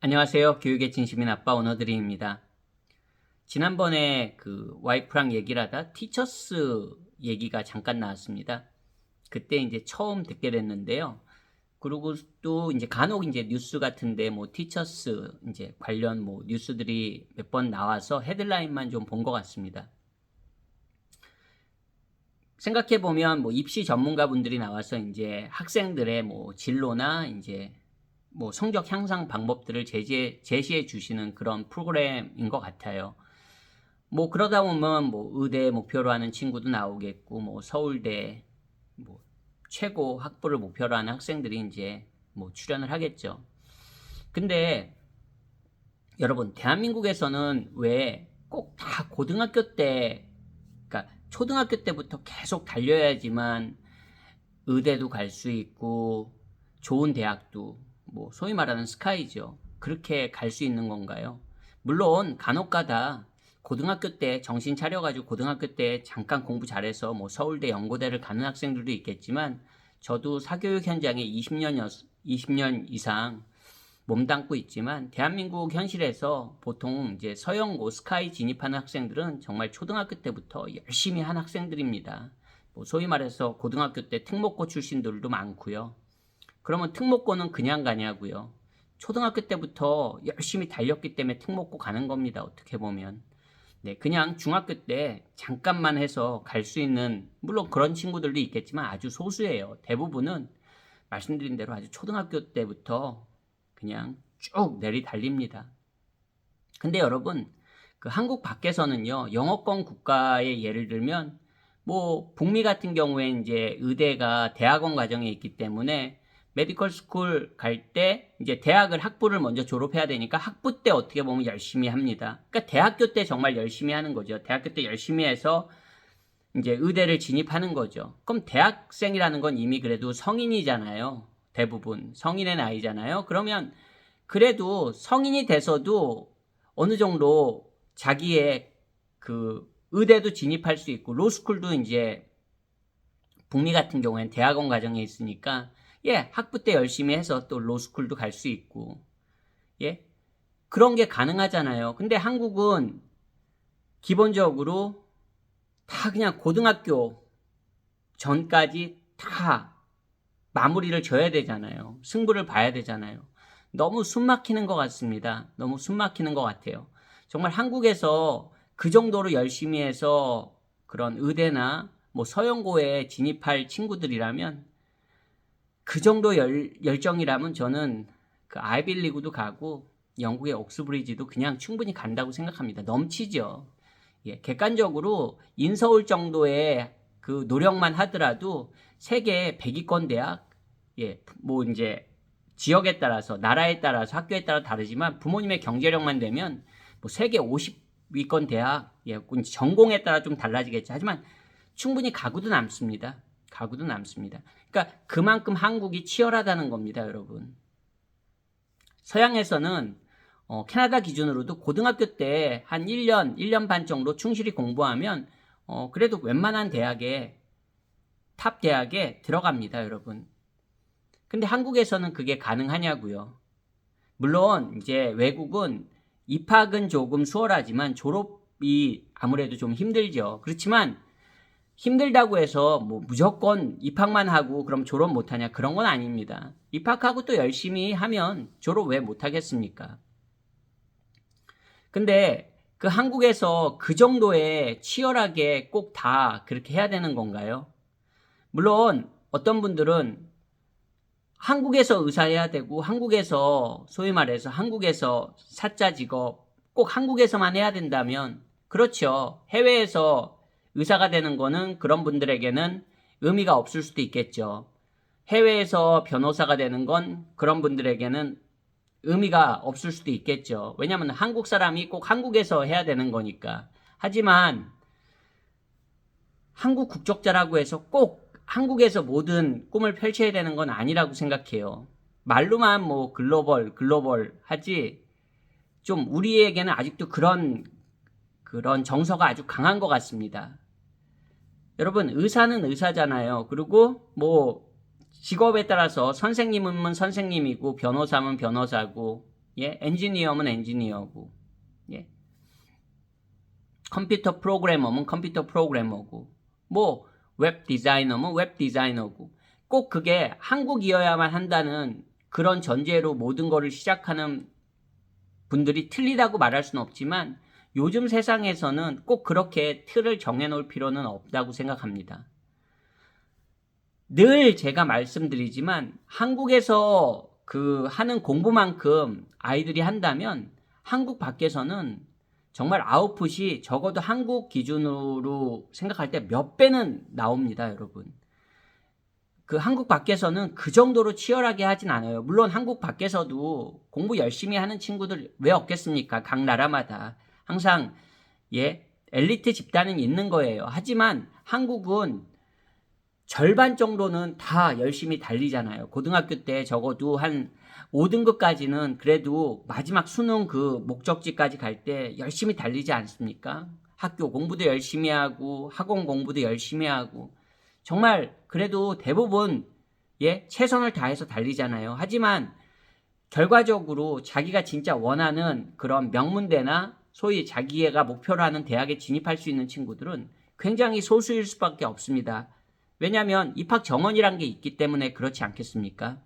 안녕하세요. 교육의 진심인 아빠 오너드림입니다. 지난번에 그 와이프랑 얘기를 하다 티처스 얘기가 잠깐 나왔습니다. 그때 이제 처음 듣게 됐는데요. 그리고 또 이제 간혹 이제 뉴스 같은데 뭐 티처스 이제 관련 뭐 뉴스들이 몇 번 나와서 헤드라인만 좀 본 것 같습니다. 생각해 보면 뭐 입시 전문가분들이 나와서 이제 학생들의 뭐 진로나 이제 뭐 성적 향상 방법들을 제시해, 제시해 주시는 그런 프로그램인 것 같아요. 뭐 그러다 보면 뭐 의대 목표로 하는 친구도 나오겠고 뭐 서울대 뭐 최고 학부를 목표로 하는 학생들이 이제 뭐 출연을 하겠죠. 근데 여러분 대한민국에서는 왜 꼭 다 고등학교 때 그러니까 초등학교 때부터 계속 달려야지만 의대도 갈 수 있고 좋은 대학도 뭐 소위 말하는 스카이죠. 그렇게 갈 수 있는 건가요? 물론 간혹가다 고등학교 때 정신 차려가지고 고등학교 때 잠깐 공부 잘해서 뭐 서울대 연고대를 가는 학생들도 있겠지만 저도 사교육 현장에 20년, 20년 이상 몸담고 있지만 대한민국 현실에서 보통 이제 서영고 스카이 진입하는 학생들은 정말 초등학교 때부터 열심히 한 학생들입니다. 뭐 소위 말해서 고등학교 때 특목고 출신들도 많고요. 그러면 특목고는 그냥 가냐고요. 초등학교 때부터 열심히 달렸기 때문에 특목고 가는 겁니다. 어떻게 보면. 네, 그냥 중학교 때 잠깐만 해서 갈 수 있는 물론 그런 친구들도 있겠지만 아주 소수예요. 대부분은 말씀드린 대로 아주 초등학교 때부터 그냥 쭉 내리 달립니다. 근데 여러분, 그 한국 밖에서는요, 영어권 국가의 예를 들면, 뭐, 북미 같은 경우에 이제 의대가 대학원 과정에 있기 때문에 메디컬 스쿨 갈 때 이제 대학을 학부를 먼저 졸업해야 되니까 학부 때 어떻게 보면 열심히 합니다. 그러니까 대학교 때 정말 열심히 하는 거죠. 대학교 때 열심히 해서 이제 의대를 진입하는 거죠. 그럼 대학생이라는 건 이미 그래도 성인이잖아요. 대부분 성인의 나이잖아요. 그러면 그래도 성인이 돼서도 어느 정도 자기의 그 의대도 진입할 수 있고 로스쿨도 이제 북미 같은 경우에는 대학원 과정에 있으니까 예 학부 때 열심히 해서 또 로스쿨도 갈 수 있고 예 그런 게 가능하잖아요. 근데 한국은 기본적으로 다 그냥 고등학교 전까지 다 마무리를 져야 되잖아요. 승부를 봐야 되잖아요. 너무 숨 막히는 것 같습니다. 너무 숨 막히는 것 같아요. 정말 한국에서 그 정도로 열심히 해서 그런 의대나 뭐 서영고에 진입할 친구들이라면 그 정도 열, 열정이라면 저는 그 아이빌리그도 가고 영국의 옥스브리지도 그냥 충분히 간다고 생각합니다. 넘치죠. 예, 객관적으로 인서울 정도의 그 노력만 하더라도 세계 100위권 대학, 예, 뭐 이제 지역에 따라서 나라에 따라서 학교에 따라 다르지만 부모님의 경제력만 되면 뭐 세계 50위권 대학, 예, 전공에 따라 좀 달라지겠죠. 하지만 충분히 가구도 남습니다. 가구도 남습니다. 그러니까 그만큼 한국이 치열하다는 겁니다, 여러분. 서양에서는 어, 캐나다 기준으로도 고등학교 때 한 1년, 1년 반 정도 충실히 공부하면 어, 그래도 웬만한 대학에 탑 대학에 들어갑니다, 여러분. 근데 한국에서는 그게 가능하냐고요. 물론 이제 외국은 입학은 조금 수월하지만 졸업이 아무래도 좀 힘들죠. 그렇지만 힘들다고 해서 뭐 무조건 입학만 하고 그럼 졸업 못하냐 그런 건 아닙니다. 입학하고 또 열심히 하면 졸업 왜 못하겠습니까? 근데 그 한국에서 그 정도의 치열하게 꼭 다 그렇게 해야 되는 건가요? 물론 어떤 분들은 한국에서 의사해야 되고 한국에서 소위 말해서 한국에서 사자 직업 꼭 한국에서만 해야 된다면 그렇죠. 해외에서 의사가 되는 거는 그런 분들에게는 의미가 없을 수도 있겠죠. 해외에서 변호사가 되는 건 그런 분들에게는 의미가 없을 수도 있겠죠. 왜냐하면 한국 사람이 꼭 한국에서 해야 되는 거니까. 하지만 한국 국적자라고 해서 꼭 한국에서 모든 꿈을 펼쳐야 되는 건 아니라고 생각해요. 말로만 뭐 글로벌, 글로벌 하지 좀 우리에게는 아직도 그런 그런 정서가 아주 강한 것 같습니다. 여러분 의사는 의사잖아요. 그리고 뭐 직업에 따라서 선생님은 선생님이고 변호사면 변호사고 예, 엔지니어면 엔지니어고, 예, 컴퓨터 프로그래머면 컴퓨터 프로그래머고, 뭐 웹 디자이너면 웹 디자이너고, 꼭 그게 한국이어야만 한다는 그런 전제로 모든 거를 시작하는 분들이 틀리다고 말할 수는 없지만 요즘 세상에서는 꼭 그렇게 틀을 정해놓을 필요는 없다고 생각합니다. 늘 제가 말씀드리지만 한국에서 그 하는 공부만큼 아이들이 한다면 한국 밖에서는 정말 아웃풋이 적어도 한국 기준으로 생각할 때 몇 배는 나옵니다, 여러분. 그 한국 밖에서는 그 정도로 치열하게 하진 않아요. 물론 한국 밖에서도 공부 열심히 하는 친구들 왜 없겠습니까? 각 나라마다. 항상, 예, 엘리트 집단은 있는 거예요. 하지만 한국은 절반 정도는 다 열심히 달리잖아요. 고등학교 때 적어도 한 5등급까지는 그래도 마지막 수능 그 목적지까지 갈 때 열심히 달리지 않습니까? 학교 공부도 열심히 하고 학원 공부도 열심히 하고 정말 그래도 대부분 예 최선을 다해서 달리잖아요. 하지만 결과적으로 자기가 진짜 원하는 그런 명문대나 소위 자기가 목표로 하는 대학에 진입할 수 있는 친구들은 굉장히 소수일 수밖에 없습니다. 왜냐하면 입학 정원이란 게 있기 때문에 그렇지 않겠습니까?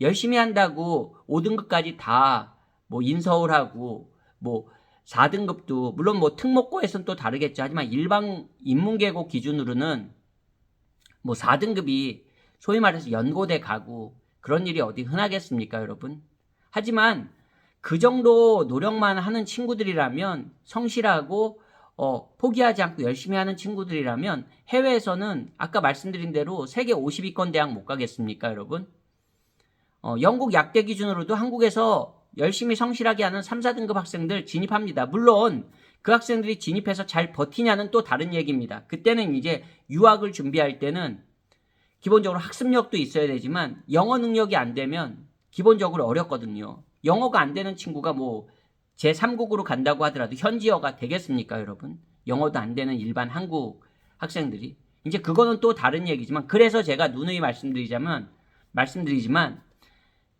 열심히 한다고 5등급까지 다 뭐 인서울 하고 뭐 4등급도 물론 뭐 특목고에서는 또 다르겠죠. 하지만 일반 인문계고 기준으로는 뭐 4등급이 소위 말해서 연고대 가고 그런 일이 어디 흔하겠습니까, 여러분? 하지만 그 정도 노력만 하는 친구들이라면 성실하고 어, 포기하지 않고 열심히 하는 친구들이라면 해외에서는 아까 말씀드린 대로 세계 50위권 대학 못 가겠습니까, 여러분? 어, 영국 약대 기준으로도 한국에서 열심히 성실하게 하는 3, 4등급 학생들 진입합니다. 물론 그 학생들이 진입해서 잘 버티냐는 또 다른 얘기입니다. 그때는 이제 유학을 준비할 때는 기본적으로 학습력도 있어야 되지만 영어 능력이 안 되면 기본적으로 어렵거든요. 영어가 안 되는 친구가 뭐 제3국으로 간다고 하더라도 현지어가 되겠습니까, 여러분? 영어도 안 되는 일반 한국 학생들이. 이제 그거는 또 다른 얘기지만 그래서 제가 누누이 말씀드리자면 말씀드리지만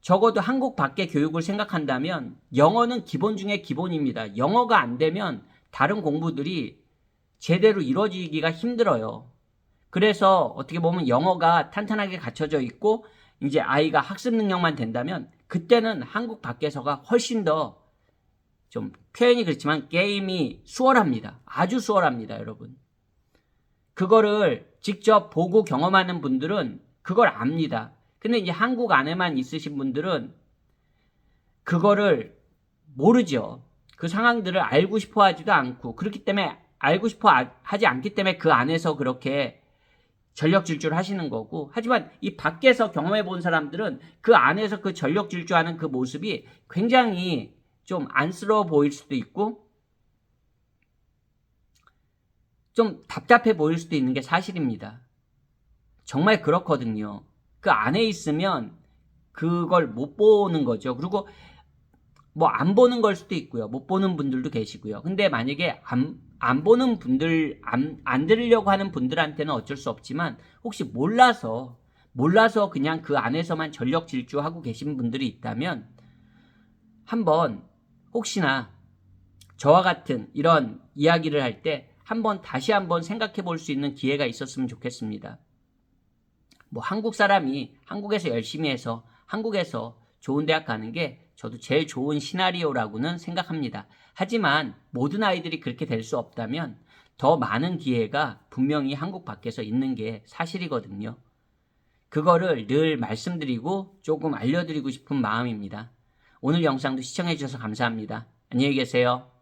적어도 한국 밖의 교육을 생각한다면 영어는 기본 중에 기본입니다. 영어가 안 되면 다른 공부들이 제대로 이루어지기가 힘들어요. 그래서 어떻게 보면 영어가 탄탄하게 갖춰져 있고 이제 아이가 학습 능력만 된다면 그때는 한국 밖에서가 훨씬 더 좀 표현이 그렇지만 게임이 수월합니다. 아주 수월합니다, 여러분. 그거를 직접 보고 경험하는 분들은 그걸 압니다. 근데 이제 한국 안에만 있으신 분들은 그거를 모르죠. 그 상황들을 알고 싶어 하지도 않고 그렇기 때문에 알고 싶어 하지 않기 때문에 그 안에서 그렇게 전력 질주를 하시는 거고 하지만 이 밖에서 경험해 본 사람들은 그 안에서 그 전력 질주하는 그 모습이 굉장히 좀 안쓰러워 보일 수도 있고 좀 답답해 보일 수도 있는 게 사실입니다. 정말 그렇거든요. 그 안에 있으면 그걸 못 보는 거죠. 그리고 뭐 안 보는 걸 수도 있고요. 못 보는 분들도 계시고요. 근데 만약에 안, 안 보는 분들, 안, 안 들으려고 하는 분들한테는 어쩔 수 없지만 혹시 몰라서, 몰라서 그냥 그 안에서만 전력 질주하고 계신 분들이 있다면 한번 혹시나 저와 같은 이런 이야기를 할 때 한번 다시 한번 생각해 볼 수 있는 기회가 있었으면 좋겠습니다. 뭐 한국 사람이 한국에서 열심히 해서 한국에서 좋은 대학 가는 게 저도 제일 좋은 시나리오라고는 생각합니다. 하지만 모든 아이들이 그렇게 될 수 없다면 더 많은 기회가 분명히 한국 밖에서 있는 게 사실이거든요. 그거를 늘 말씀드리고 조금 알려드리고 싶은 마음입니다. 오늘 영상도 시청해주셔서 감사합니다. 안녕히 계세요.